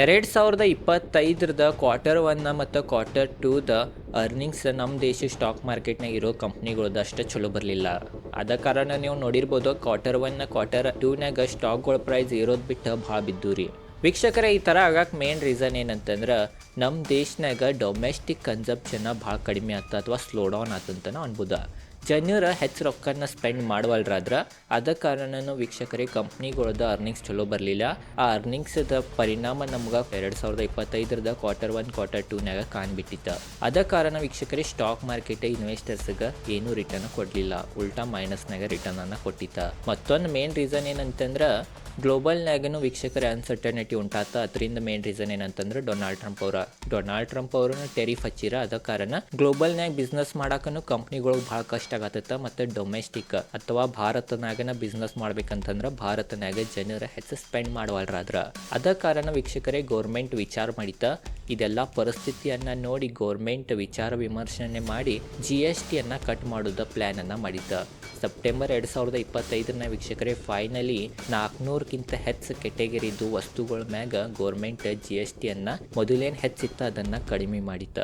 ಎರಡು ಸಾವಿರದ ಇಪ್ಪತ್ತೈದರದ ಕ್ವಾರ್ಟರ್ ಒನ್ನ ಮತ್ತು ಕ್ವಾರ್ಟರ್ ಟೂದ ಅರ್ನಿಂಗ್ಸ್ ನಮ್ಮ ದೇಶ ಸ್ಟಾಕ್ ಮಾರ್ಕೆಟ್ನಾಗ ಇರೋ ಕಂಪ್ನಿಗಳ್ದು ಅಷ್ಟು ಚಲೋ ಬರಲಿಲ್ಲ. ಅದ ಕಾರಣ ನೀವು ನೋಡಿರ್ಬೋದು ಕ್ವಾರ್ಟರ್ ಒನ್ ಕ್ವಾರ್ಟರ್ ಟೂನಾಗ ಸ್ಟಾಕ್ಗಳ ಪ್ರೈಸ್ ಇರೋದು ಬಿಟ್ಟು ಭಾಳ ಬಿದ್ದು ರೀ. ವೀಕ್ಷಕರ, ಈ ಥರ ಆಗಕ್ಕೆ ಮೇನ್ ರೀಸನ್ ಏನಂತಂದ್ರೆ ನಮ್ಮ ದೇಶನಾಗ ಡೊಮೆಸ್ಟಿಕ್ ಕನ್ಸಪ್ಷನ್ನ ಭಾಳ ಕಡಿಮೆ ಆತ ಅಥವಾ ಸ್ಲೋ ಡೌನ್ ಆತಂತನ ಅನ್ಬೋದ. ಜನರ ಹೆಚ್ಚು ರೊಕ್ಕನ ಸ್ಪೆಂಡ್ ಮಾಡವಲ್ರಾದ್ರ ಅದ ಕಾರಣನೂ ವೀಕ್ಷಕರಿಗೆ ಕಂಪ್ನಿಗಳದ ಅರ್ನಿಂಗ್ಸ್ ಚಲೋ ಬರಲಿಲ್ಲ. ಆ ಅರ್ನಿಂಗ್ಸ್ದ ಪರಿಣಾಮ ನಮ್ಗೆ ಎರಡು ಸಾವಿರದ ಇಪ್ಪತ್ತೈದರದ ಕ್ವಾರ್ಟರ್ ಒನ್ ಕ್ವಾರ್ಟರ್ ಟೂನಾಗ ಕಾಣ್ಬಿಟ್ಟಿತ್ತು. ಅದ ಕಾರಣ ವೀಕ್ಷಕರಿಗೆ ಸ್ಟಾಕ್ ಮಾರ್ಕೆಟ್ ಇನ್ವೆಸ್ಟರ್ಸ್ಗೆ ಏನೂ ರಿಟರ್ನ್ ಕೊಡಲಿಲ್ಲ. ಉಲ್ಟಾ ಮೈನಸ್ನಾಗ ರಿಟರ್ನ್ ಅನ್ನ ಕೊಟ್ಟಿತ್ತ. ಮತ್ತೊಂದು ಮೇನ್ ರೀಸನ್ ಏನಂತಂದ್ರೆ ಗ್ಲೋಬಲ್ನಾಗೂ ವೀಕ್ಷಕರ ಅನ್ಸರ್ಟನಿಟಿ ಉಂಟಾತ. ಅದರಿಂದ ಮೇನ್ ರೀಸನ್ ಏನಂತಂದ್ರೆ ಡೊನಾಲ್ಡ್ ಟ್ರಂಪ್ ಅವರ. ಡೊನಾಲ್ಡ್ ಟ್ರಂಪ್ ಅವ್ರನ್ನ ಟೆರಿಫ್ ಹಚ್ಚಿರ. ಅದ ಕಾರಣ ಗ್ಲೋಬಲ್ನಾಗ ಬಿಸ್ನೆಸ್ ಮಾಡಕ್ಕೂ ಕಂಪ್ನಿಗಳು ಭಾಳ ಕಷ್ಟ ಆಗತ್ತ ಮತ್ತು ಡೊಮೆಸ್ಟಿಕ್ ಅಥವಾ ಭಾರತನಾಗನ ಬಿಸ್ನೆಸ್ ಮಾಡ್ಬೇಕಂತಂದ್ರೆ ಭಾರತನಾಗ ಜನರ ಹೆಚ್ಚು ಸ್ಪೆಂಡ್ ಮಾಡವಲ್ರಾದ್ರ. ಅದ ಕಾರಣ ವೀಕ್ಷಕರೇ ಗೌರ್ಮೆಂಟ್ ವಿಚಾರ ಮಾಡಿತ ಇದೆಲ್ಲ ಪರಿಸ್ಥಿತಿಯನ್ನು ನೋಡಿ ಗೌರ್ಮೆಂಟ್ ವಿಚಾರ ವಿಮರ್ಶನೆ ಮಾಡಿ ಜಿ ಎಸ್ ಟಿಯನ್ನು ಕಟ್ ಮಾಡೋದ ಪ್ಲ್ಯಾನನ್ನು ಮಾಡಿದ್ದ ಸೆಪ್ಟೆಂಬರ್ ಎರಡು ಸಾವಿರದ ಇಪ್ಪತ್ತೈದರನ ವೀಕ್ಷಕರೇ ಫೈನಲಿ ನಾಲ್ಕುನೂರಕ್ಕಿಂತ ಹೆಚ್ಚು ಕೆಟಗರಿದು ವಸ್ತುಗಳ ಮ್ಯಾಗ ಗೌರ್ಮೆಂಟ್ ಜಿ ಎಸ್ ಟಿಯನ್ನು ಮೊದಲೇನು ಹೆಚ್ಚಿತ್ತ ಅದನ್ನು ಕಡಿಮೆ ಮಾಡಿತ್ತ.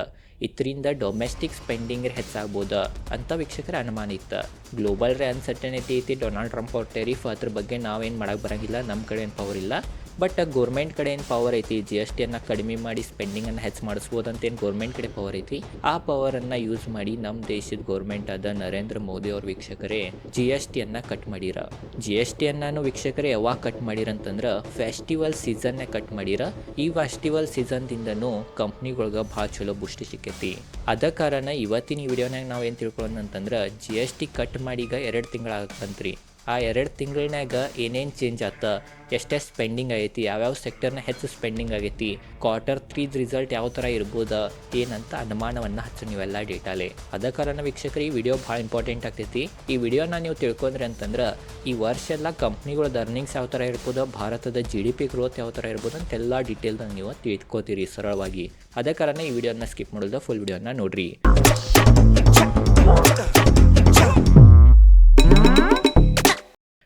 ಇದರಿಂದ ಡೊಮೆಸ್ಟಿಕ್ ಸ್ಪೆಂಡಿಂಗ್ ಹೆಚ್ಚಾಗ್ಬೋದು ಅಂತ ವೀಕ್ಷಕರ ಅನುಮಾನ ಇತ್ತು. ಗ್ಲೋಬಲ್ ರೇ ಅನ್ಸರ್ಟನಿಟಿ ಐತಿ. ಡೊನಾಲ್ಡ್ ಟ್ರಂಪ್ ಅವ್ರ ಟೆರಿಫ್ ಅದ್ರ ಬಗ್ಗೆ ನಾವೇನು ಮಾಡೋಕ್ಕೆ ಬರಂಗಿಲ್ಲ. ನಮ್ಮ ಕಡೆ ಏನು ಪವರ್ ಇಲ್ಲ. ಬಟ್ ಗೌರ್ಮೆಂಟ್ ಕಡೆ ಏನು ಪವರ್ ಐತಿ? ಜಿ ಎಸ್ ಟಿಯನ್ನು ಕಡಿಮೆ ಮಾಡಿ ಸ್ಪೆಂಡಿಂಗನ್ನು ಹೆಚ್ಚು ಮಾಡಿಸ್ಬೋದು ಅಂತೇನು ಗೌರ್ಮೆಂಟ್ ಕಡೆ ಪವರ್ ಐತಿ? ಆ ಪವರನ್ನು ಯೂಸ್ ಮಾಡಿ ನಮ್ಮ ದೇಶದ ಗೌರ್ಮೆಂಟ್ ಆದ ನರೇಂದ್ರ ಮೋದಿ ಅವ್ರ ವೀಕ್ಷಕರೇ ಜಿ ಎಸ್ ಟಿಯನ್ನು ಕಟ್ ಮಾಡಿರ. ಜಿ ಎಸ್ ಟಿಯನ್ನು ವೀಕ್ಷಕರೇ ಯಾವಾಗ ಕಟ್ ಮಾಡಿರ ಅಂತಂದ್ರೆ ಫೆಸ್ಟಿವಲ್ ಸೀಸನ್ನೇ ಕಟ್ ಮಾಡಿರ. ಈ ಫೆಸ್ಟಿವಲ್ ಸೀಸನ್ದಿಂದನೂ ಕಂಪ್ನಿಗಳ್ಗೆ ಭಾಳ ಚಲೋ ಬುಷ್ಟಿ ಸಿಕ್ಕೈತಿ. ಅದ ಕಾರಣ ಇವತ್ತಿನ ವಿಡಿಯೋನಾಗ ನಾವು ಏನು ತಿಳ್ಕೊಳ್ಳೋಣ ಅಂತಂದ್ರೆ ಜಿ ಎಸ್ ಟಿ ಕಟ್ ಮಾಡಿ ಈಗ ಎರಡು ತಿಂಗಳಾಗತ್ತಂತ್ರಿ ಆ ಎರಡು ತಿಂಗಳಿನಾಗ ಏನೇನು ಚೇಂಜ್ ಆತ, ಎಷ್ಟೇ ಸ್ಪೆಂಡಿಂಗ್ ಆಗೈತಿ, ಯಾವ್ಯಾವ ಸೆಕ್ಟರ್ನ ಹೆಚ್ಚು ಸ್ಪೆಂಡಿಂಗ್ ಆಗೈತಿ ಕ್ವಾರ್ಟರ್ ತ್ರೀದ್ ರಿಸಲ್ಟ್ ಯಾವ ಥರ ಇರ್ಬೋದು, ಏನಂತ ಅನುಮಾನವನ್ನು ಹಚ್ಚು ನೀವೆಲ್ಲ ಡೇಟಾಲೆ. ಅದ ಕಾರಣ ವೀಕ್ಷಕರು, ಈ ವಿಡಿಯೋ ಭಾಳ ಇಂಪಾರ್ಟೆಂಟ್ ಆಗ್ತೈತಿ. ಈ ವಿಡಿಯೋನ ನೀವು ತಿಳ್ಕೊಂಡ್ರಿ ಅಂತಂದ್ರೆ, ಈ ವರ್ಷ ಎಲ್ಲ ಕಂಪ್ನಿಗಳದ್ದು ಅರ್ನಿಂಗ್ಸ್ ಯಾವ ಥರ ಇರ್ಬೋದು, ಭಾರತದ ಜಿ ಡಿ ಪಿ ಗ್ರೋತ್ ಯಾವ ಥರ ಇರ್ಬೋದು ಅಂತೆಲ್ಲ ಡೀಟೇಲ್ದಾಗ ನೀವು ತಿಳ್ಕೊತೀರಿ ಸರಳವಾಗಿ. ಅದ ಕಾರಣ ಈ ವಿಡಿಯೋನ ಸ್ಕಿಪ್ ಮಾಡೋದು ಫುಲ್ ವಿಡಿಯೋನ ನೋಡ್ರಿ.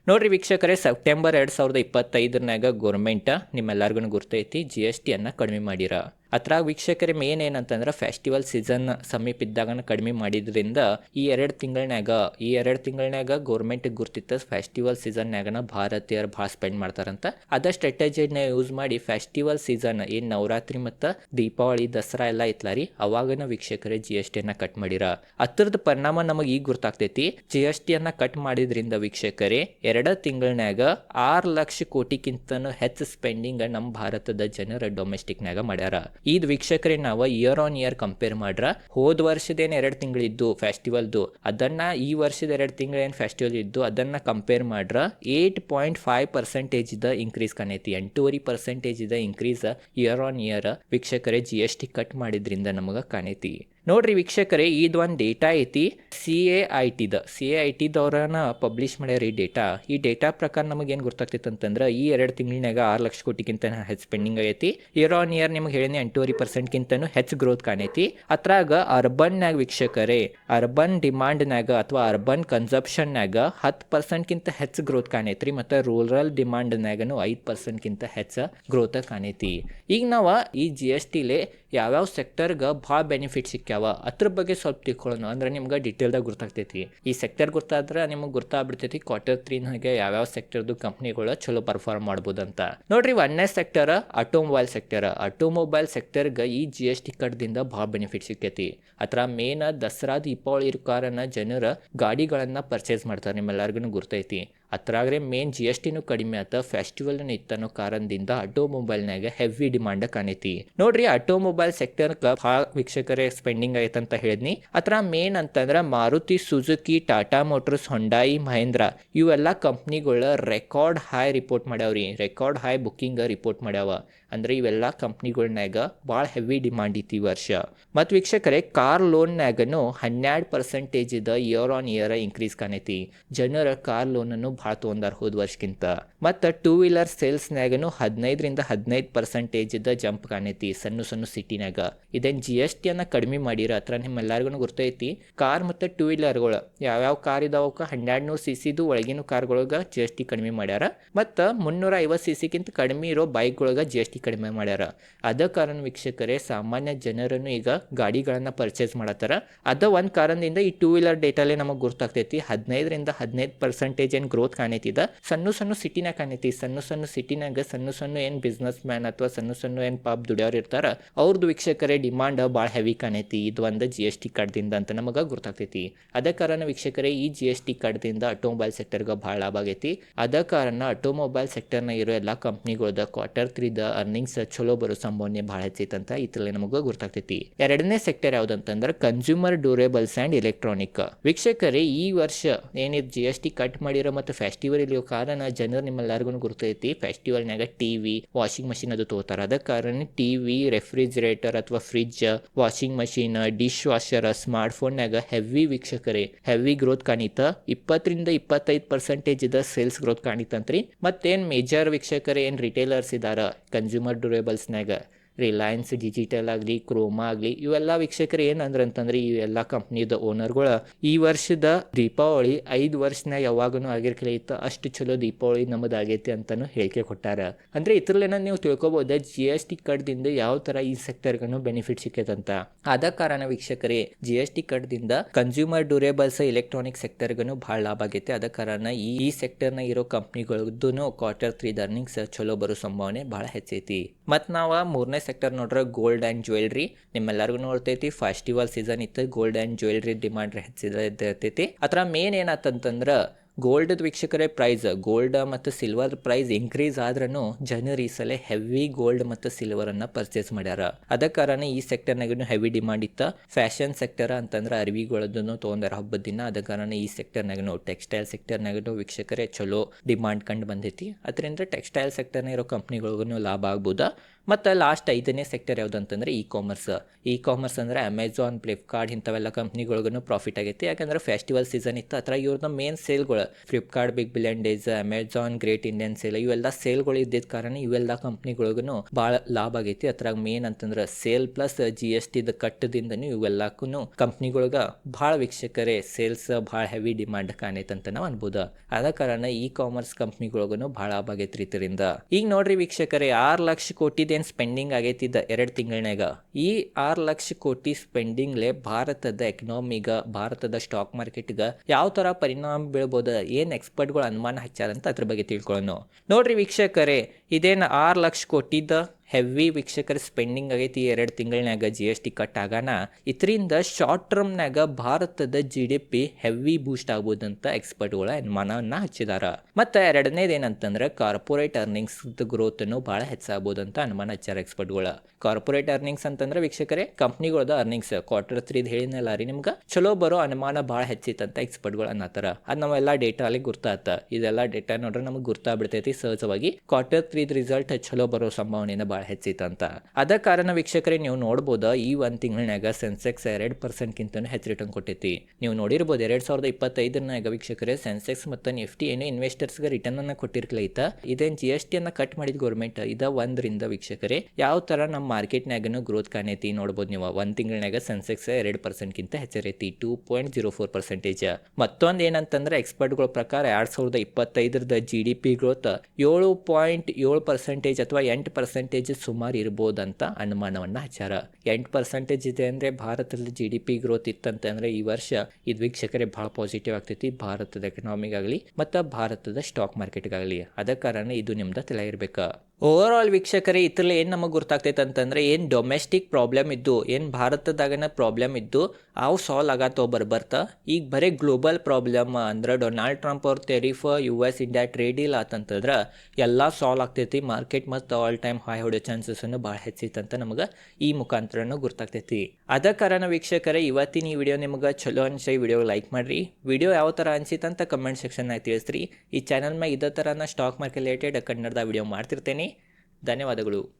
ನೋಡ್ರಿ ವೀಕ್ಷಕರೇ ಸೆಪ್ಟೆಂಬರ್ ಎರಡು ಸಾವಿರದ ಇಪ್ಪತ್ತೈದರನಾಗ ಗೌರ್ಮೆಂಟ್ ನಿಮ್ಮೆಲ್ಲರಿಗೂ ಗುರ್ತೈತಿ ಜಿ ಎಸ್ ಟಿಯನ್ನು ಕಡಿಮೆ ಮಾಡಿರ. ಅದ್ರಾಗ ವೀಕ್ಷಕರ ಮೇನ್ ಏನಂತಂದ್ರೆ ಫೆಸ್ಟಿವಲ್ ಸೀಸನ್ ಸಮೀಪ ಇದ್ದಾಗ ಕಡಿಮೆ ಮಾಡಿದ್ರಿಂದ ಈ ಎರಡು ತಿಂಗಳನ್ಯಾಗ, ಈ ಎರಡು ತಿಂಗಳನ್ಯಾಗ ಗೌರ್ಮೆಂಟ್ ಗುರ್ತಿತ್ತ ಫೆಸ್ಟಿವಲ್ ಸೀಸನ್ಯಾಗನ ಭಾರತೀಯರು ಭಾಳ ಸ್ಪೆಂಡ್ ಮಾಡ್ತಾರಂತ. ಅದ ಸ್ಟ್ರಾಟಜಿನ ಯೂಸ್ ಮಾಡಿ ಫೆಸ್ಟಿವಲ್ ಸೀಸನ್ ಏನು ನವರಾತ್ರಿ ಮತ್ತು ದೀಪಾವಳಿ, ದಸರಾ ಎಲ್ಲ ಇತ್ಲಾರಿ ಅವಾಗನ ವೀಕ್ಷಕರೇ ಜಿ ಎಸ್ ಟಿಯನ್ನು ಕಟ್ ಮಾಡಿರ. ಹತ್ತಿರದ ಪರಿಣಾಮ ನಮಗೆ ಈಗ ಗೊತ್ತಾಗ್ತೈತಿ ಜಿ ಎಸ್ ಟಿಯನ್ನು ಕಟ್ ಮಾಡಿದ್ರಿಂದ ವೀಕ್ಷಕರೇ ಎರಡ ತಿಂಗಳನ್ಯಾಗ ಆರು ಲಕ್ಷ ಕೋಟಿಗಿಂತನೂ ಹೆಚ್ಚು ಸ್ಪೆಂಡಿಂಗ್ ನಮ್ಮ ಭಾರತದ ಜನರ ಡೊಮೆಸ್ಟಿಕ್ನಾಗ ಮಾಡ್ಯಾರ. ಇದು ವೀಕ್ಷಕರೇ ನಾವು ಇಯರ್ ಆನ್ ಇಯರ್ ಕಂಪೇರ್ ಮಾಡ್ರ, ಹೋದ ವರ್ಷದೇನು ಎರಡು ತಿಂಗಳಿದ್ದು ಫೆಸ್ಟಿವಲ್ದು ಅದನ್ನ ಈ ವರ್ಷದ ಎರಡು ತಿಂಗಳು ಏನು ಫೆಸ್ಟಿವಲ್ ಇದ್ದು ಅದನ್ನ ಕಂಪೇರ್ ಮಾಡ್ರ ಏಟ್ ಪಾಯಿಂಟ್ ಫೈವ್ ಪರ್ಸೆಂಟೇಜ್ ಇದ ಇನ್ಕ್ರೀಸ್ ಕಾಣೈತಿ ಎಂಟೂವರೆ ಪರ್ಸೆಂಟೇಜ್ ಇದ ಇನ್ಕ್ರೀಸ್ ಇಯರ್ ಆನ್ ಇಯರ್ ವೀಕ್ಷಕರೇ ಜಿ ಎಸ್ ಟಿ ಕಟ್ ಮಾಡಿದ್ರಿಂದ ನಮಗೆ ಕಾಣೈತಿ ನೋಡ್ರಿ ವೀಕ್ಷಕರೇ ಇದೊಂದು ಡೇಟಾ ಐತಿ. ಸಿ ಎ ಐ ಟಿದ ಸಿ ಎ ಐ ಟಿದವ್ರನ್ನ ಪಬ್ಲಿಷ್ ಮಾಡ್ಯಾರ ಈ ಡೇಟಾ ಈ ಡೇಟಾ ಪ್ರಕಾರ ನಮಗೆ ಏನು ಗೊತ್ತಾಗ್ತೈತೆ ಅಂತಂದ್ರೆ, ಈ ಎರಡು ತಿಂಗಳಿನಾಗ ಆರು ಲಕ್ಷ ಕೋಟಿಗಿಂತ ಹೆಚ್ಚು ಸ್ಪೆಂಡಿಂಗ್ ಆಗೈತಿ. ಇಯರ್ ಆನ್ ಇಯರ್ ನಿಮ್ಗೆ ಹೇಳಿನಿ ಎಂಟೂವರೆ ಪರ್ಸೆಂಟ್ಗಿಂತನೂ ಹೆಚ್ಚು ಗ್ರೋತ್ ಕಾಣೈತಿ. ಅದ್ರಾಗ ಅರ್ಬನ್ನಾಗ ವೀಕ್ಷಕರೇ ಅರ್ಬನ್ ಡಿಮಾಂಡ್ನಾಗ ಅಥವಾ ಅರ್ಬನ್ ಕನ್ಸಪ್ಷನ್ನಾಗ ಹತ್ತು ಪರ್ಸೆಂಟ್ಗಿಂತ ಹೆಚ್ಚು ಗ್ರೋತ್ ಕಾಣೈತ್ರಿ. ಮತ್ತು ರೂರಲ್ ಡಿಮಾಂಡ್ನಾಗನು ಐದು ಪರ್ಸೆಂಟ್ಗಿಂತ ಹೆಚ್ಚು ಗ್ರೋತ್ ಕಾಣೈತಿ. ಈಗ ನಾವು ಈ ಜಿ ಎಸ್ ಟಿಲೆ ಯಾವ್ಯಾವ ಸೆಕ್ಟರ್ಗೆ ಭಾಳ ಬೆನಿಫಿಟ್ ಸಿಕ್ಕ್ಯಾವ ಅದ್ರ ಬಗ್ಗೆ ಸ್ವಲ್ಪ ತಿಳ್ಕೊಳ್ಳೋಣ. ಅಂದ್ರೆ ನಿಮ್ಗೆ ಡೀಟೇಲ್ದಾಗ ಗೊತ್ತಾಗ್ತೈತಿ ಈ ಸೆಕ್ಟರ್ ಗೊತ್ತಾದ್ರೆ ನಿಮಗೆ ಗೊತ್ತಾಗ್ಬಿಡ್ತೈತಿ ಕ್ವಾರ್ಟರ್ ತ್ರೀನಾಗೆ ಯಾವ್ಯಾವ ಸೆಕ್ಟರ್ದು ಕಂಪ್ನಿಗಳು ಚಲೋ ಪರ್ಫಾರ್ಮ್ ಮಾಡ್ಬೋದು ಅಂತ ನೋಡ್ರಿ, ಒಂದನೇ ಸೆಕ್ಟರ್ ಆಟೋಮೊಬೈಲ್ ಸೆಕ್ಟರ್ ಆಟೋಮೊಬೈಲ್ ಸೆಕ್ಟರ್ಗೆ ಈ ಜಿ ಎಸ್ ಟಿ ಕಟ್ದಿಂದ ಭಾಳ ಬೆನಿಫಿಟ್ ಸಿಕ್ಕೈತಿ ಅದ್ರ ಮೇನ್ ದಸರಾ, ದೀಪಾವಳಿ ಇರೋ ಕಾರಣ ಜನರ ಗಾಡಿಗಳನ್ನು ಪರ್ಚೇಸ್ ಮಾಡ್ತಾರೆ. ನಿಮ್ಮೆಲ್ಲರಿಗೂ ಗುರ್ತೈತಿ. ಅದ್ರಾಗ್ರೆ ಮೇನ್ ಜಿ ಎಸ್ ಟಿನೂ ಕಡಿಮೆ ಆತ ಫೆಸ್ಟಿವಲ್ ಇತ್ತನೋ ಕಾರಣದಿಂದ ಆಟೋಮೊಬೈಲ್ನಾಗ ಹೆವಿ ಡಿಮಾಂಡ್ ಕಾಣೈತಿ. ನೋಡ್ರಿ ಆಟೋಮೊಬೈಲ್ ಸೆಕ್ಟರ್ ಭಾಳ ವೀಕ್ಷಕರೇ ಸ್ಪೆಂಡಿಂಗ್ ಐತಂತ ಹೇಳಿದ್ನಿ. ಅತ್ರ ಮೇನ್ ಅಂತಂದ್ರ Maruti Suzuki Tata Motors Hyundai Mahindra ಇವೆಲ್ಲ ಕಂಪ್ನಿಗಳ ರೆಕಾರ್ಡ್ ಹೈ ರಿಪೋರ್ಟ್ ಮಾಡ್ಯಾವ್ರಿ. ರೆಕಾರ್ಡ್ ಹೈ ಬುಕ್ಕಿಂಗ್ ರಿಪೋರ್ಟ್ ಮಾಡ್ಯಾವ. ಅಂದ್ರೆ ಇವೆಲ್ಲ ಕಂಪ್ನಿಗಳ್ನಾಗ ಭಾಳ ಹೆವಿ ಡಿಮಾಂಡ್ ಈ ವರ್ಷ. ಮತ್ತು ವೀಕ್ಷಕರೇ ಕಾರ್ ಲೋನ್ನಾಗನು ಹನ್ನೆರಡು ಪರ್ಸೆಂಟೇಜ್ ಇದ ಇಯರ್ ಆನ್ ಇಯರ್ ಇನ್ಕ್ರೀಸ್ ಕಾಣೈತಿ. ಜನರ ಕಾರ್ ಲೋನನ್ನು ಭಾಳ ತೊಗೊಂಡಾರ ಹೋದ ವರ್ಷಕ್ಕಿಂತ. ಮತ್ತು ಟೂ ವೀಲರ್ ಸೇಲ್ಸ್ನಾಗನು ಹದಿನೈದರಿಂದ ಹದಿನೈದು ಇದ್ದ ಜಂಪ್ ಕಾಣೈತಿ ಸಣ್ಣ ಸಣ್ಣ ಸಿಟಿನಾಗ ಇದೇನು ಜಿ ಎಸ್ ಟಿಯನ್ನು ಕಡಿಮೆ ಮಾಡಿರ ಹತ್ರ ನಿಮ್ಮೆಲ್ಲರಿಗೂ ಗೊತ್ತೈತಿ ಕಾರ್ ಮತ್ತು ಟೂ ವೀಲರ್ಗಳು ಯಾವ್ಯಾವ ಕಾರ್ ಇದಾವಕ್ಕೆ ಹನ್ನೆರಡು ನೂರು ಸಿ ಸಿದು ಒಳಗಿನ ಕಾರ್ಗಳೊಳಗೆ ಜಿ ಎಸ್ ಟಿ ಕಡಿಮೆ ಮಾಡ್ಯಾರ. ಮತ್ತು ಮುನ್ನೂರ ಐವತ್ತು ಸಿ ಸಿಕ್ಕಿಂತ ಕಡಿಮೆ ಇರೋ ಬೈಕ್ಗಳೊಳಗೆ ಜಿ ಎಸ್ ಟಿ ಕಡಿಮೆ ಮಾಡ್ಯಾರ. ಅದ ಕಾರಣ ವೀಕ್ಷಕರೇ ಸಾಮಾನ್ಯ ಜನರನ್ನು ಈಗ ಗಾಡಿಗಳನ್ನು ಪರ್ಚೇಸ್ ಮಾಡತ್ತಾರ. ಅದ ಒಂದು ಕಾರಣದಿಂದ ಈ ಟೂ ವೀಲರ್ ಡೇಟಲ್ಲೇ ನಮಗೆ ಗೊತ್ತಾಗ್ತೈತಿ ಹದಿನೈದರಿಂದ ಹದಿನೈದು ಪರ್ಸೆಂಟೇಜ್ ಏನು ಗ್ರೋತ್ ಕಾಣೈತಿದ ಸಣ್ಣ ಸಣ್ಣ ಸಿಟಿನಾಗ ಕಾಣೈತಿ. ಸಣ್ಣ ಸಣ್ಣ ಸಿಟಿನಾಗ ಸಣ್ಣ ಸಣ್ಣ ಏನು ಬಿಸ್ನೆಸ್ ಮ್ಯಾನ್ ಅಥವಾ ಸಣ್ಣ ಸಣ್ಣ ಏನು ಪಾಪ್ ದುಡಿಯೋರು ಇರ್ತಾರ ಅವ್ರದ್ದು ವೀಕ್ಷಕರೇ ಡಿಮಾಂಡ್ ಭಾಳ ಹೆವಿ ಕಾಣೈತಿ. ಇದು ಒಂದು ಜಿ ಎಸ್ ಟಿ ಕಾರ್ಡ್ದಿಂದ ಅಂತ ನಮಗೆ ಗೊತ್ತಾಗ್ತೈತಿ ಅದ ಕಾರಣ ವೀಕ್ಷಕರೇ, ಈ ಜಿ ಎಸ್ ಟಿ ಕಾರ್ಡ್ದಿಂದ ಆಟೋಮೊಬೈಲ್ ಸೆಕ್ಟರ್ಗೆ ಭಾಳ ಲಾಭ ಆಗೈತಿ. ಅದ ಕಾರಣ ಆಟೋಮೊಬೈಲ್ ಸೆಕ್ಟರ್ನ ಇರೋ ಎಲ್ಲ ಕಂಪ್ನಿಗಳದ ಕ್ವಾರ್ಟರ್ ತ್ರೀದ ಅರ್ನಿಂಗ್ಸ್ ಚಲೋ ಬರೋ ಸಂಭಾವನೆ ಭಾಳ ಅಂತ ಇದ್ರಲ್ಲಿ ನಮಗೆ ಗೊತ್ತಾಗ್ತೈತಿ ಎರಡನೇ ಸೆಕ್ಟರ್ ಯಾವ್ದಂತಂದ್ರೆ ಕನ್ಸ್ಯೂಮರ್ ಡ್ಯೂರೇಬಲ್ಸ್ ಆ್ಯಂಡ್ ಎಲೆಕ್ಟ್ರಾನಿಕ್ ವೀಕ್ಷಕರೇ, ಈ ವರ್ಷ ಏನಿದ್ ಜಿ ಎಸ್ ಟಿ ಕಟ್ ಮಾಡಿರೋ ಮತ್ತು ಫೆಸ್ಟಿವಲ್ ಇಲ್ಲಿಯೋ ಕಾರಣ ಜನರು ನಿಮ್ಮೆಲ್ಲರಿಗೂ ಗೊತ್ತೈತಿ ಫೆಸ್ಟಿವಲ್ನಾಗ ಟಿ ವಿ ವಾಷಿಂಗ್ ಮಷಿನ್ ಅದು ತೋತಾರ. ಅದ ಕಾರಣ ಟಿ ವಿ ರೆಫ್ರಿಜರೇಟರ್ ಅಥವಾ fridge washing machine dish washer smart ಫೋನ್ನಾಗ heavy ವೀಕ್ಷಕರೇ. ಹೆವಿ ಗ್ರೋತ್ ಕಾಣಿತ. ಇಪ್ಪತ್ತರಿಂದ ಇಪ್ಪತ್ತೈದು ಪರ್ಸೆಂಟೇಜ್ ಇದ ಸೇಲ್ಸ್ ಗ್ರೋತ್ ಕಾಣಿತಂತ್ರಿ. ಮತ್ತೇನು ಮೇಜರ್ ವೀಕ್ಷಕರೇ ಏನು ರಿಟೇಲರ್ಸ್ ಇದಾರ? ಕನ್ಸ್ಯೂಮರ್ ಡ್ಯೂರೇಬಲ್ಸ್ನಾಗ ರಿಲಯನ್ಸ್ ಡಿಜಿಟಲ್ ಆಗಲಿ ಕ್ರೋಮಾ ಆಗಲಿ, ಇವೆಲ್ಲ ವೀಕ್ಷಕರು ಏನಂದ್ರೆ ಅಂತಂದ್ರೆ ಇವೆಲ್ಲ ಕಂಪ್ನಿದ ಓನರ್ಗಳು ಈ ವರ್ಷದ ದೀಪಾವಳಿ ಐದು ವರ್ಷನಾಗ ಯಾವಾಗೂ ಆಗಿರ್ಕಲಿತ್ತು ಅಷ್ಟು ಚಲೋ ದೀಪಾವಳಿ ನಮ್ಮದಾಗೈತಿ ಅಂತಾನು ಹೇಳಿಕೆ ಕೊಟ್ಟಾರ. ಅಂದ್ರೆ ಇದ್ರಲ್ಲೇನ ನೀವು ತಿಳ್ಕೊಬಹುದು ಜಿ ಎಸ್ ಟಿ ಕಡ್ದಿಂದ ಯಾವ ತರ ಈ ಸೆಕ್ಟರ್ಗೂ ಬೆನಿಫಿಟ್ ಸಿಕ್ಕೈತಂತ ಆದ ಕಾರಣ ವೀಕ್ಷಕರೇ ಜಿ ಎಸ್ ಟಿ ಕಡ್ದಿಂದ ಕನ್ಸ್ಯೂಮರ್ ಡ್ಯೂರೇಬಲ್ಸ್ ಎಲೆಕ್ಟ್ರಾನಿಕ್ ಸೆಕ್ಟರ್ಗೂ ಭಾಳ ಲಾಭ ಆಗೈತೆ. ಅದ ಕಾರಣ ಈ ಈ ಸೆಕ್ಟರ್ನ ಇರೋ ಕಂಪ್ನಿಗಳದ್ದು ಕ್ವಾರ್ಟರ್ ತ್ರೀ ಅರ್ನಿಂಗ್ಸ್ ಚಲೋ ಬರೋ ಸಂಭಾವನೆ ಭಾಳ ಹೆಚ್ಚೈತಿ. ಮತ್ತು ನಾವು ಮೂರನೇ ಸೆಕ್ಟರ್ ನೋಡ್ರೆ ಗೋಲ್ಡ್ ಆ್ಯಂಡ್ ಜ್ಯುವೆಲ್ರಿ ನಿಮ್ಮೆಲ್ಲರಿಗೂ ನೋಡ್ತೈತಿ ಫೆಸ್ಟಿವಲ್ ಸೀಸನ್ ಇತ್ತು ಗೋಲ್ಡ್ ಆ್ಯಂಡ್ ಜ್ಯುವೆಲ್ರಿ ಡಿಮಾಂಡ್ ಹೆಚ್ಚಿದ ಇರ್ತೈತಿ. ಅದ್ರ ಮೇನ್ ಏನಾತಂತಂದ್ರೆ ಗೋಲ್ಡ್ ವೀಕ್ಷಕರೇ ಪ್ರೈಸ್ ಗೋಲ್ಡ್ ಮತ್ತು ಸಿಲ್ವರ್ ಪ್ರೈಸ್ ಇನ್ಕ್ರೀಸ್ ಆದ್ರೂ ಜನರು ಈ ಸಲ ಹೆವಿ ಗೋಲ್ಡ್ ಮತ್ತು ಅನ್ನ ಪರ್ಚೇಸ್ ಮಾಡ್ಯಾರ. ಅದ ಕಾರಣ ಈ ಸೆಕ್ಟರ್ನಾಗೂ ಹೆವಿ ಡಿಮಾಂಡ್ ಇತ್ತು. ಫ್ಯಾಷನ್ ಸೆಕ್ಟರ್ ಅಂತಂದ್ರೆ ಅರಿವಿಗಳದನ್ನು ತೊಗೊಂಡಾರ ಹಬ್ಬದ ದಿನ. ಅದ ಕಾರಣ ಈ ಸೆಕ್ಟರ್ನಾಗೂ ಟೆಕ್ಸ್ಟೈಲ್ ಸೆಕ್ಟರ್ನಾಗೂ ವೀಕ್ಷಕರೇ ಚಲೋ ಡಿಮಾಂಡ್ ಕಂಡು ಬಂದೈತಿ. ಅದರಿಂದ ಟೆಕ್ಸ್ಟೈಲ್ ಸೆಕ್ಟರ್ನ ಇರೋ ಕಂಪ್ನಿಗಳಿಗೂ ಲಾಭ ಆಗ್ಬೋದಾ. ಮತ್ತು ಲಾಸ್ಟ್ ಐದನೇ ಸೆಕ್ಟರ್ ಯಾವುದಂತಂದ್ರೆ ಇ ಕಾಮರ್ಸ್ ಇ ಕಾಮರ್ಸ್ ಅಂದರೆ ಅಮೆಝಾನ್ ಫ್ಲಿಪ್ಕಾರ್ಟ್ ಇಂಥವೆಲ್ಲ ಕಂಪ್ನಿಗಳಿಗೂ ಪ್ರಾಫಿಟ್ ಆಗೈತಿ. ಯಾಕಂದ್ರೆ ಫೆಸ್ಟಿವಲ್ ಸೀಸನ್ ಇತ್ತು ಅಥವಾ ಇವ್ರದ್ದು main ಸೇಲ್ಗಳು Flipkart big billion days Amazon great Indian sale ಇವೆಲ್ಲ ಸೇಲ್ಗಳು ಇದ್ದಿದ್ದ ಕಾರಣ ಇವೆಲ್ಲ ಕಂಪ್ನಿಗಳಿಗೂ ಭಾಳ ಲಾಭ ಆಗೈತಿ. ಅದ್ರಾಗ ಮೇನ್ ಅಂತಂದ್ರೆ ಸೇಲ್ ಪ್ಲಸ್ ಜಿ ಎಸ್ ಟಿದ ಕಟ್ಟದಿಂದನೂ ಇವೆಲ್ಲಕ್ಕೂ ಕಂಪ್ನಿಗಳಿಗ ಭಾಳ ವೀಕ್ಷಕರೇ ಸೇಲ್ಸ್ ಭಾಳ ಹೆವಿ ಡಿಮಾಂಡ್ ಕಾಣೈತೆ ಅಂತ ನಾವು ಅನ್ಬೋದು. ಆದ ಕಾರಣ ಇ ಕಾಮರ್ಸ್ ಕಂಪ್ನಿಗಳಿಗೂ ಭಾಳ ಲಾಭ ಆಗೈತಿ ಇದರಿಂದ. ಈಗ ನೋಡ್ರಿ ವೀಕ್ಷಕರೇ, ಆರು ಲಕ್ಷ ಸ್ಪೆಂಡಿಂಗ್ ಆಗೈತಿದ್ದ ಎರಡು ತಿಂಗಳನ್ಯಾಗ. ಈ ಆರು ಲಕ್ಷ ಕೋಟಿ ಸ್ಪೆಂಡಿಂಗ್ಲೆ ಭಾರತದ ಎಕನಾಮಿಗ ಭಾರತದ ಸ್ಟಾಕ್ ಮಾರ್ಕೆಟ್ಗೆ ಯಾವ ಥರ ಪರಿಣಾಮ ಬೀಳ್ಬೋದು, ಏನು ಎಕ್ಸ್ಪರ್ಟ್ಗಳು ಅನುಮಾನ ಹಚ್ಚಾರಂತ ಅದ್ರ ಬಗ್ಗೆ ತಿಳ್ಕೊಳ್ಳೋಣ ನೋಡ್ರಿ ವೀಕ್ಷಕರೇ, ಇದೇನು ಆರು ಲಕ್ಷ ಕೋಟಿದ ಹೆವಿ ವೀಕ್ಷಕರ ಸ್ಪೆಂಡಿಂಗ್ ಆಗೈತಿ ಎರಡು ತಿಂಗಳನ್ಯಾಗ ಜಿ ಎಸ್ ಟಿ ಕಟ್ ಆಗಾನ. ಇದರಿಂದ ಶಾರ್ಟ್ ಟರ್ಮ್ನಾಗ ಭಾರತದ G D P heavy boost ಆಗ್ಬೋದಂತ ಎಕ್ಸ್ಪರ್ಟ್ಗಳ ಅನುಮಾನವನ್ನು ಹಚ್ಚಿದಾರ. ಮತ್ತು ಎರಡನೇದು ಏನಂತಂದ್ರೆ ಕಾರ್ಪೊರೇಟ್ ಅರ್ನಿಂಗ್ಸ್ ಗ್ರೋತನ್ನು ಭಾಳ ಹೆಚ್ಚಾಗ್ಬೋದಂತ ಅನುಮಾನ ಹಚ್ಚಾರ ಎಕ್ಸ್ಪರ್ಟ್ಗಳ ಕಾರ್ಪೊರೇಟ್ ಅರ್ನಿಂಗ್ಸ್ ಅಂತಂದ್ರೆ ವೀಕ್ಷಕರೇ ಕಂಪ್ನಿಗಳದ ಅರ್ನಿಂಗ್ಸ್ ಕ್ವಾರ್ಟರ್ ತ್ರೀದ್ ಹೇಳಿನಲ್ಲ ರೀ ನಿಮ್ಗೆ? ಚಲೋ ಬರೋ ಅನುಮಾನ ಭಾಳ ಹೆಚ್ಚಿತ್ತಂತ ಎಕ್ಸ್ಪರ್ಟ್ಗಳು ಅನ್ನತ್ತಾರ ಅದು ನಾವೆಲ್ಲ ಡೇಟಾ ಅಲ್ಲಿ ಗುರ್ತಾತ. ಇದೆಲ್ಲ ಡೇಟಾ ನೋಡ್ರೆ ನಮಗೆ ಗುರ್ತಾಗ್ಬಿಡ್ತೈತಿ ಸಹಜವಾಗಿ. ಕ್ವಾರ್ಟರ್ ತ್ರೀದ್ ರಿಸಲ್ಟ್ ಚಲೋ ಬರೋ ಸಂಭಾವನೆಯಿಂದ ಭಾಳ ಹೆಚ್ಚೈತಂತ ಅದ ಕಾರಣ ವೀಕ್ಷಕರೇ, ನೀವು ನೋಡ್ಬೋದು ಈ ಒಂದು ತಿಂಗಳನ್ಯಾಗ ಸೆನ್ಸೆಕ್ಸ್ ಎರಡು ಪರ್ಸೆಂಟ್ಗಿಂತನೂ ಹೆಚ್ಚು ರಿಟರ್ನ್ ಕೊಟ್ಟೈತಿ ನೀವು ನೋಡಿರ್ಬೋದು ಎರಡು ಸಾವಿರದ ಇಪ್ಪತ್ತೈದರನ್ಯಾಗ ವೀಕ್ಷಕರೇ ಸೆನ್ಸೆಕ್ಸ್ ಮತ್ತು ನಿಫ್ಟಿ ಏನು ಇನ್ವೆಸ್ಟರ್ಸ್ಗೆ ರಿಟರ್ನ್ ಅನ್ನ ಕೊಟ್ಟಿರ್ಲೈತ ಇದೇನು ಜಿ ಎಸ್ ಟಿ ಅನ್ನ ಕಟ್ ಮಾಡಿದ ಗೌರ್ಮೆಂಟ್ ಇದ ಒಂದರಿಂದ ವೀಕ್ಷಕರೇ, ಯಾವ ತರ ನಮ್ಮ ಮಾರ್ಕೆಟ್ನಾಗನು ಗ್ರೋತ್ ಕಾಣೈತಿ ನೋಡ್ಬೋದು ನೀವು. ಒಂದು ತಿಂಗಳನ್ಯಾಗ ಸೆನ್ಸೆಕ್ಸ್ ಎರಡು ಪರ್ಸೆಂಟ್ಗಿಂತ ಹೆಚ್ಚರೈತಿ two point zero four percentage ಮತ್ತೊಂದು ಏನಂತಂದ್ರೆ ಎಕ್ಸ್ಪರ್ಟ್ಗಳ ಪ್ರಕಾರ ಎರಡ್ ಸಾವಿರದ ಇಪ್ಪತ್ತೈದರದ ಜಿ ಡಿ ಪಿ ಗ್ರೋತ್ ಏಳು ಪಾಯಿಂಟ್ ಏಳು ಪರ್ಸೆಂಟೇಜ್ ಅಥವಾ ಎಂಟು ಪರ್ಸೆಂಟೇಜ್ ಸುಮಾರು ಇರ್ಬೋದಂತ ಅನುಮಾನವನ್ನು ಹಚ್ಚಾರ ಎಂಟು ಪರ್ಸೆಂಟೇಜ್ ಇದೆ ಅಂದರೆ ಭಾರತದಲ್ಲಿ ಜಿ ಡಿ ಪಿ ಗ್ರೋತ್ ಇತ್ತಂತಂದರೆ ಈ ವರ್ಷ ಇದು ವೀಕ್ಷಕರೇ ಭಾಳ ಪಾಸಿಟಿವ್ ಆಗ್ತೈತಿ ಭಾರತದ ಎಕನಾಮಿಗಾಗಲಿ ಮತ್ತು ಭಾರತದ ಸ್ಟಾಕ್ ಮಾರ್ಕೆಟ್ಗಾಗಲಿ ಅದ ಕಾರಣ ಇದು ನಿಮ್ದು ತಲೆ ಇರ್ಬೇಕು. ಓವರ್ ಆಲ್ ವೀಕ್ಷಕರೇ, ಇದ್ರಲ್ಲಿ ಏನು ನಮಗೆ ಗೊತ್ತಾಗ್ತೈತೆ ಅಂತಂದ್ರೆ, ಏನು ಡೊಮೆಸ್ಟಿಕ್ ಪ್ರಾಬ್ಲಮ್ ಇದ್ದು, ಏನು ಭಾರತದಾಗನ ಪ್ರಾಬ್ಲಮ್ ಇದ್ದು, ಅವು ಸಾಲ್ವ್ ಆಗತ್ತೋ ಬರ್ಬರ್ತಾ. ಈಗ ಬರೀ ಗ್ಲೋಬಲ್ ಪ್ರಾಬ್ಲಮ್ ಅಂದ್ರೆ ಡೊನಾಲ್ಡ್ ಟ್ರಂಪ್ ಅವ್ರ tariff U S India trade ಇಲ್ಲ ಅಂತಂತಂದ್ರೆ ಎಲ್ಲ ಸಾಲ್ವ್ ಆಗ್ತೈತಿ. ಮಾರ್ಕೆಟ್ ಮತ್ತು ಆಲ್ ಟೈಮ್ ಹೈ ಹೊಡೋ ಚಾನ್ಸಸ್ಸನ್ನು ಭಾಳ ಅಂತ ನಮಗೆ ಈ ಮುಖಾಂತರನೂ ಗೊತ್ತಾಗ್ತೈತಿ ಅದ ಕಾರಣ ವೀಕ್ಷಕರೇ, ಇವತ್ತಿನ ಈ ವಿಡಿಯೋ ನಿಮಗೆ ಚಲೋ ಅನ್ಸಿ ವಿಡಿಯೋ ಲೈಕ್ ಮಾಡಿರಿ. ವಿಡಿಯೋ ಯಾವ ಥರ ಅನ್ಸಿತ್ತಂತ ಕಮೆಂಟ್ ಸೆಕ್ಷನ್ನಾಗ ತಿಳಿಸ್ರಿ. ಈ ಚಾನಲ್ ಮ್ಯಾಗ ಇದೇ ಥರನ ಸ್ಟಾಕ್ ಮಾರ್ಕೆಟ್ ರಿಲೇಟೆಡ್ ಕನ್ನಡದ ವಿಡಿಯೋ ಮಾಡ್ತಿರ್ತೇನೆ. ಧನ್ಯವಾದಗಳು.